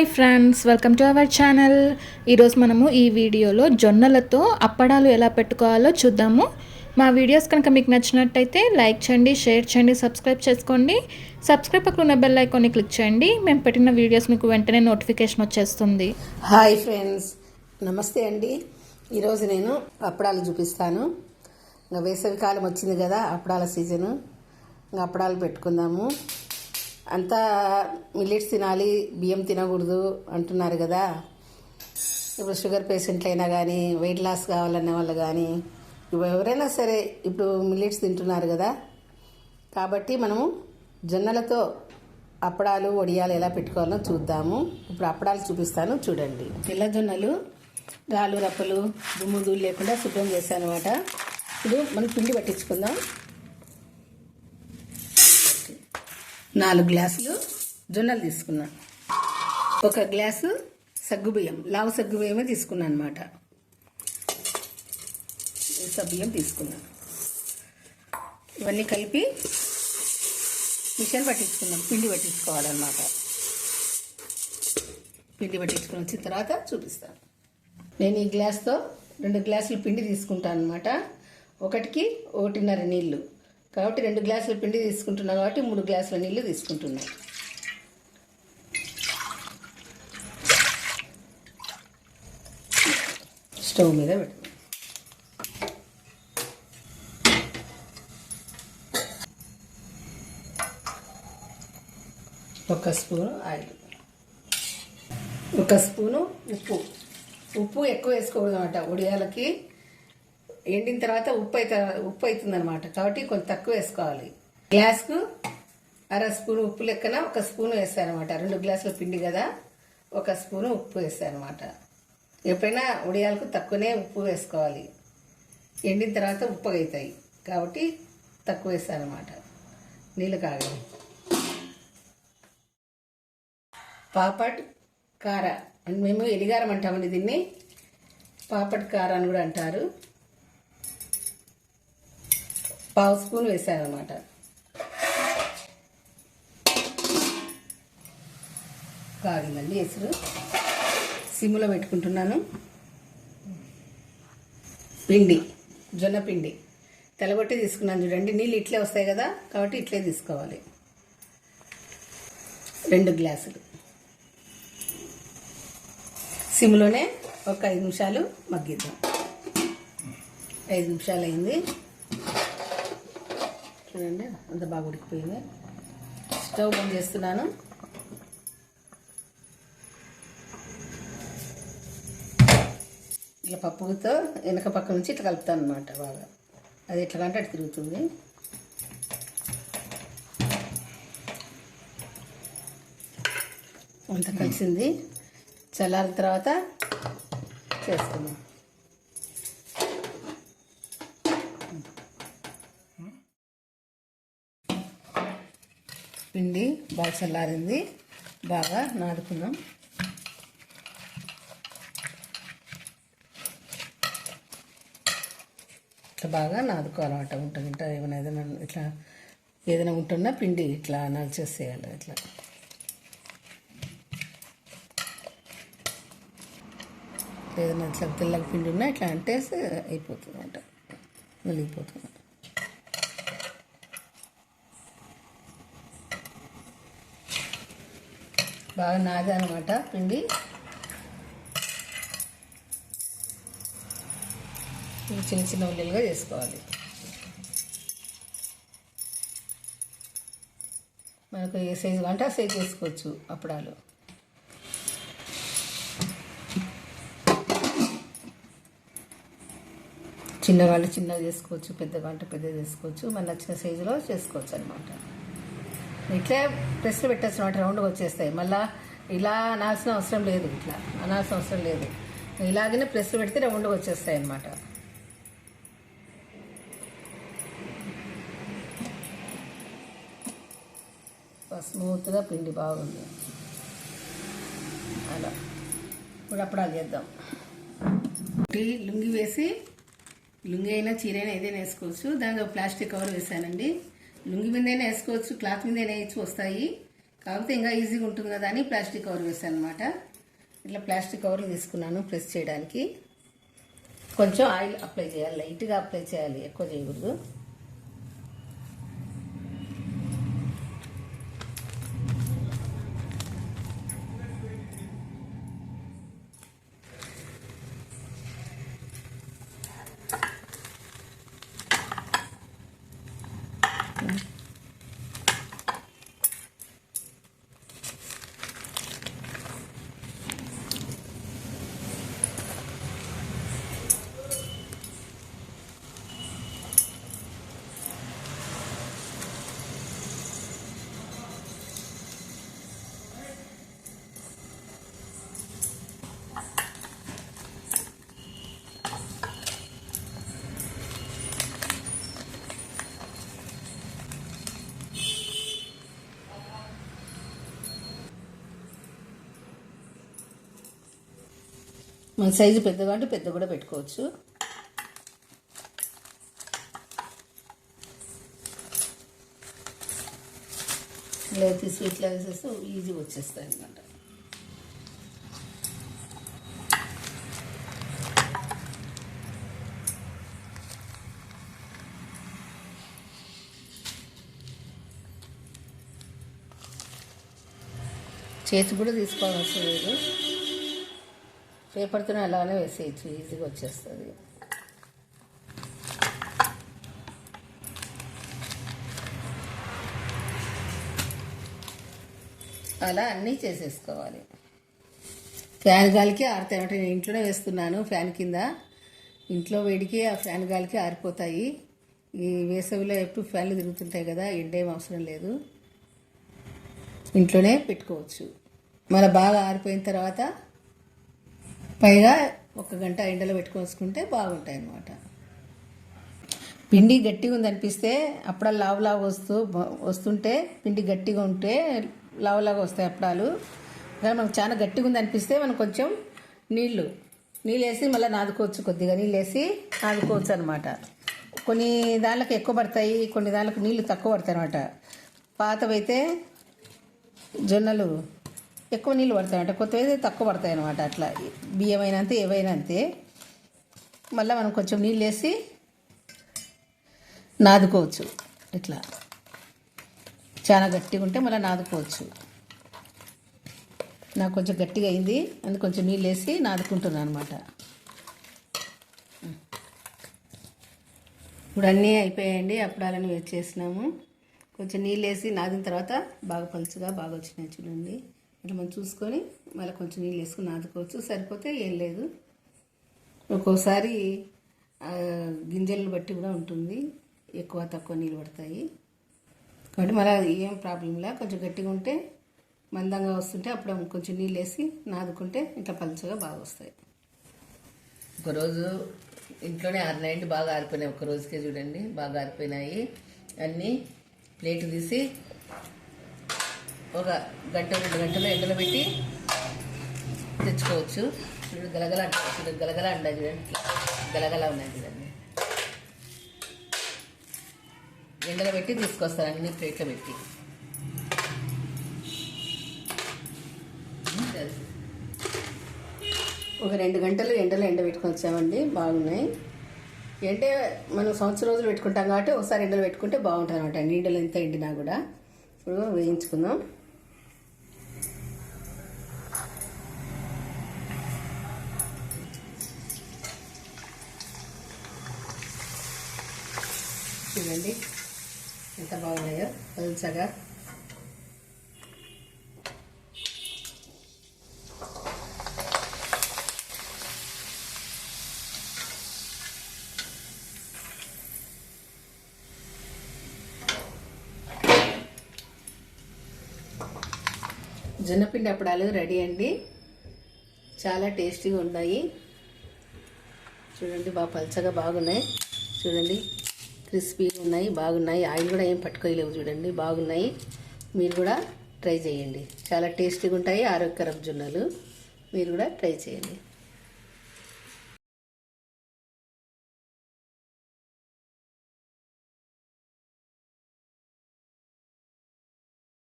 Hi friends welcome to our channel. ఈరోజు మనము ఈ వీడియోలో జొన్నలతో అప్పడాలు ఎలా పెట్టుకోవాలో చూద్దాము. మా వీడియోస్ కనుక మీకు నచ్చినట్టయితే లైక్ చేయండి షేర్ చేయండి సబ్స్క్రైబ్ చేసుకోండి. సబ్స్క్రైబ్ పక్కన ఉన్న బెల్ ఐకాన్ని క్లిక్ చేయండి. మేము పెట్టిన వీడియోస్ మీకు వెంటనే నోటిఫికేషన్ వచ్చేస్తుంది. హాయ్ ఫ్రెండ్స్ నమస్తే అండి. ఈరోజు నేను అప్పడాలు చూపిస్తాను. ఇంకా వేసవి కాలం వచ్చింది కదా అప్పడాల సీజను. ఇంకా అప్పడాలు పెట్టుకుందాము. అంతా మిల్లెట్స్ తినాలి బియ్యం తినకూడదు అంటున్నారు కదా. ఇప్పుడు షుగర్ పేషెంట్లు అయినా కానీ వెయిట్ లాస్ కావాలనే వాళ్ళు కానీ ఇప్పుడు ఎవరైనా సరే ఇప్పుడు మిల్లెట్స్ తింటున్నారు కదా. కాబట్టి మనము జొన్నలతో అప్పడాలు వడియాలు ఎలా పెట్టుకోవాలో చూద్దాము. ఇప్పుడు అప్పడాలు చూపిస్తాను చూడండి. తెల్ల జొన్నలు రాళ్ళు రప్పలు దుమ్ము ధూళి లేకుండా శుభ్రం చేశాను అనమాట ఇప్పుడు మనం పిండి పట్టించుకుందాం. నాలుగు గ్లాసులు జొన్నలు తీసుకున్నాను ఒక గ్లాసు సగ్గుబియ్యం లావు సగ్గుబియ్యమే తీసుకున్నాను అనమాట సగ్గుబియ్యం తీసుకున్నాను ఇవన్నీ కలిపి మిషన్ పట్టించుకుందాం పిండి పట్టించుకోవాలన్నమాట. పిండి పట్టించుకుని వచ్చిన తర్వాత చూపిస్తాను. నేను ఈ గ్లాస్తో రెండు గ్లాసులు పిండి తీసుకుంటాను అనమాట ఒకటికి ఒకటిన్నర నీళ్ళు. కాబట్టి రెండు గ్లాసుల పిండి తీసుకుంటున్నా కాబట్టి మూడు గ్లాసుల నీళ్ళు తీసుకుంటున్నా. స్టవ్ మీద పెట్టు ఒక స్పూను ఆయిల్. ఒక స్పూను ఉప్పు. ఉప్పు ఎక్కువ వేసుకోకూడదు అనమాట ఉడియాలకి ఎండిన తర్వాత ఉప్పు అయితే ఉప్పు అవుతుంది అనమాట కాబట్టి కొంచెం తక్కువ వేసుకోవాలి. గ్లాస్కు అర స్పూన్ ఉప్పు లెక్కన ఒక స్పూన్ వేస్తాను అనమాట రెండు గ్లాసుల పిండి కదా ఒక స్పూన్ ఉప్పు వేస్తానమాట అనమాట ఎప్పుడైనా ఉడియాలకు తక్కువనే ఉప్పు వేసుకోవాలి. ఎండిన తర్వాత ఉప్పు అవుతాయి కాబట్టి తక్కువ వేస్తాను అనమాట నీళ్ళు కాగాలి. పాపడ్ కార. మేము ఎలిగారం అంటామండి దీన్ని. పాపడ్ కార అని కూడా అంటారు. పావు స్పూన్ వేసాను అనమాట కాగిందండి ఎసురు. సిమ్లో పెట్టుకుంటున్నాను. పిండి జొన్న పిండి. తెలగొట్టి తీసుకున్నాను చూడండి. నీళ్ళు ఇట్లే వస్తాయి కదా కాబట్టి ఇట్లే తీసుకోవాలి. రెండు గ్లాసులు. సిమ్లోనే ఒక ఐదు నిమిషాలు మగ్గిద్దాం. ఐదు నిమిషాలు అయింది. చూడండి అంత బాగా ఉడికిపోయింది. స్టవ్ బంద్ చేస్తున్నాను. ఇట్లా పప్పుతో వెనక పక్క నుంచి ఇట్లా కలుపుతాను అనమాట బాగా. అది ఎట్లా కంటే అటు తిరుగుతుంది. అంత కలిసింది. చల్లారిన తర్వాత చేసుకుందాం. పిండి బాగా చల్లారింది. బాగా నాదుకుందాం ఇట్లా బాగా నాదుకోవాలన్నమాట ఉంటుంది. ఇంట ఏమైనా ఏదైనా ఇట్లా ఏదైనా ఉంటున్నా పిండి ఇట్లా నలిచేసేయాలి ఇట్లా. ఏదైనా ఇట్లా తెల్లకి పిండి ఉన్నా ఇట్లా అంటేసి అయిపోతుంది అంట నలిగిపోతుంది బాగా నాదే అనమాట పిండి. ఇవి చిన్న చిన్న ఉల్లిలుగా చేసుకోవాలి. మనకు ఏ సైజు అంటే ఆ సైజు చేసుకోవచ్చు అప్పడాలు. చిన్నవాళ్ళు చిన్నగా చేసుకోవచ్చు పెద్దగా అంటే చేసుకోవచ్చు మన నచ్చిన సైజులో చేసుకోవచ్చు అనమాట ఇట్లే ప్రెస్లు పెట్టచ్చు అనమాట రౌండ్గా వచ్చేస్తాయి. మళ్ళీ ఇలా అనాల్సిన అవసరం లేదు ఇట్లా. అనాల్సిన అవసరం లేదు. ఇలాగనే ప్రెస్లు పెడితే రౌండ్గా వచ్చేస్తాయి అన్నమాట. స్మూత్గా పిండి బాగుంది. అలా. ఇప్పుడు అప్పడాలు చేద్దాం. ఒకటి లుంగి వేసి లుంగి అయినా చీర అయినా ఏదైనా వేసుకోవచ్చు. దానికి ప్లాస్టిక్ కవర్ వేసానండి. లుంగి మీదైనా వేసుకోవచ్చు క్లాత్ మీదైనా వేయచ్చు వస్తాయి. కాకపోతే ఇంకా ఈజీగా ఉంటుంది కదా అని ప్లాస్టిక్ కవర్ వేసాను అనమాట ఇట్లా ప్లాస్టిక్ కవర్ తీసుకున్నాను ప్రెస్ చేయడానికి. కొంచెం ఆయిల్ అప్లై చేయాలి లైట్గా అప్లై చేయాలి ఎక్కువ చేయకూడదు. మన సైజు పెద్దగా అంటే పెద్ద కూడా పెట్టుకోవచ్చు. ఇలా తీసి ఇట్లా వేసేస్తే ఈజీగా వచ్చేస్తాయి అనమాట చేతి కూడా తీసుకోవాల్సిన లేదు. పేపర్తోనే అలానే వేసేయచ్చు ఈజీగా వచ్చేస్తుంది. అలా అన్నీ చేసేసుకోవాలి. ఫ్యాన్ గాలికి ఆరుతాయి అంటే నేను ఇంట్లోనే వేస్తున్నాను ఫ్యాన్ కింద. ఇంట్లో వేడికి ఆ ఫ్యాన్ గాలికి ఆరిపోతాయి. ఈ వేసవిలో ఎప్పుడు ఫ్యాన్లు తిరుగుతుంటాయి కదా ఎండేం అవసరం లేదు. ఇంట్లోనే పెట్టుకోవచ్చు. మళ్ళీ బాగా ఆరిపోయిన తర్వాత పైగా ఒక గంట ఎండలో పెట్టుకోసుకుంటే బాగుంటాయి అన్నమాట పిండి గట్టిగా ఉందనిపిస్తే అప్పుడాలు లావు లావు వస్తూ వస్తుంటే పిండి గట్టిగా ఉంటే లావు లాగా వస్తాయి అప్పడాలు. కానీ మనకు చాలా గట్టిగా ఉంది అనిపిస్తే మనం కొంచెం నీళ్ళు నీళ్ళు వేసి మళ్ళీ నాదుకోవచ్చు కొద్దిగా. నీళ్ళు వేసి నాదుకోవచ్చు అనమాట కొన్ని దాంట్లకు ఎక్కువ పడతాయి కొన్ని దాంట్లకు నీళ్ళు తక్కువ పడతాయి అనమాట పాతవైతే జొన్నలు ఎక్కువ నీళ్ళు పడతాయి అనమాట కొత్తవి తక్కువ పడతాయి అనమాట అట్లా. బియ్యమైనా అంతే ఏవైనా అంతే మళ్ళీ మనం కొంచెం నీళ్ళు వేసి నాదుకోవచ్చు. ఇట్లా. చాలా గట్టిగా ఉంటే మళ్ళీ నాదుకోవచ్చు. నాకు కొంచెం గట్టిగా అయింది అందుకు కొంచెం నీళ్ళు వేసి నాదుకుంటున్నాను అనమాట ఇప్పుడు అన్నీ అయిపోయాయండి అప్పుడాలని చేసినాము. కొంచెం నీళ్ళు వేసి నాదిన తర్వాత బాగా పలుచుగా బాగా వచ్చినాయి చూడండి. ఇట్లా మనం చూసుకొని మళ్ళీ కొంచెం నీళ్ళు వేసుకుని నాదుకోవచ్చు. సరిపోతే ఏం లేదు. ఒక్కోసారి గింజలను బట్టి కూడా ఉంటుంది. ఎక్కువ తక్కువ నీళ్ళు పడతాయి. కాబట్టి మళ్ళీ ఏం ప్రాబ్లంలా కొంచెం గట్టిగా ఉంటే మందంగా వస్తుంటే అప్పుడు కొంచెం నీళ్ళు వేసి నాదుకుంటే ఇట్లా పలుచగా బాగా వస్తాయి. ఒకరోజు ఇంట్లోనే ఆరినాయండి బాగా ఆరిపోయినాయి. ఒక రోజుకే చూడండి బాగా ఆరిపోయినాయి. అన్నీ ప్లేట్ తీసి ఒక గంట రెండు గంటలు ఎండలో పెట్టి తెచ్చుకోవచ్చు. చూడు గలగల అంట చూడు గలగల అంట చూడండి గలగల ఉన్నాయి చూడండి. ఎండలో పెట్టి తీసుకొస్తారు అన్ని ప్లేట్లో పెట్టి. ఒక రెండు గంటలు ఎండలో ఎండ పెట్టుకొని వచ్చామండి బాగున్నాయి. అంటే మనం సంవత్సరం రోజులు పెట్టుకుంటాం కాబట్టి ఒకసారి ఎండలో పెట్టుకుంటే బాగుంటుంది అనమాట నీడలు ఎంత ఎండినా కూడా. ఇప్పుడు వేయించుకుందాం. చూడండి. ఎంత బాగున్నాయో. పలుచగా జొన్నపిండి అప్పడాలు రెడీ అండి. చాలా టేస్టీగా ఉన్నాయి. చూడండి బాగా పలచగా బాగున్నాయి. చూడండి. క్రిస్పీగా ఉన్నాయి బాగున్నాయి. ఆయిల్ కూడా ఏం పట్టుకోలేవు చూడండి బాగున్నాయి. మీరు కూడా ట్రై చేయండి. చాలా టేస్టీగా ఉంటాయి ఆరోగ్యకరం జొన్నలు. మీరు కూడా ట్రై చేయండి.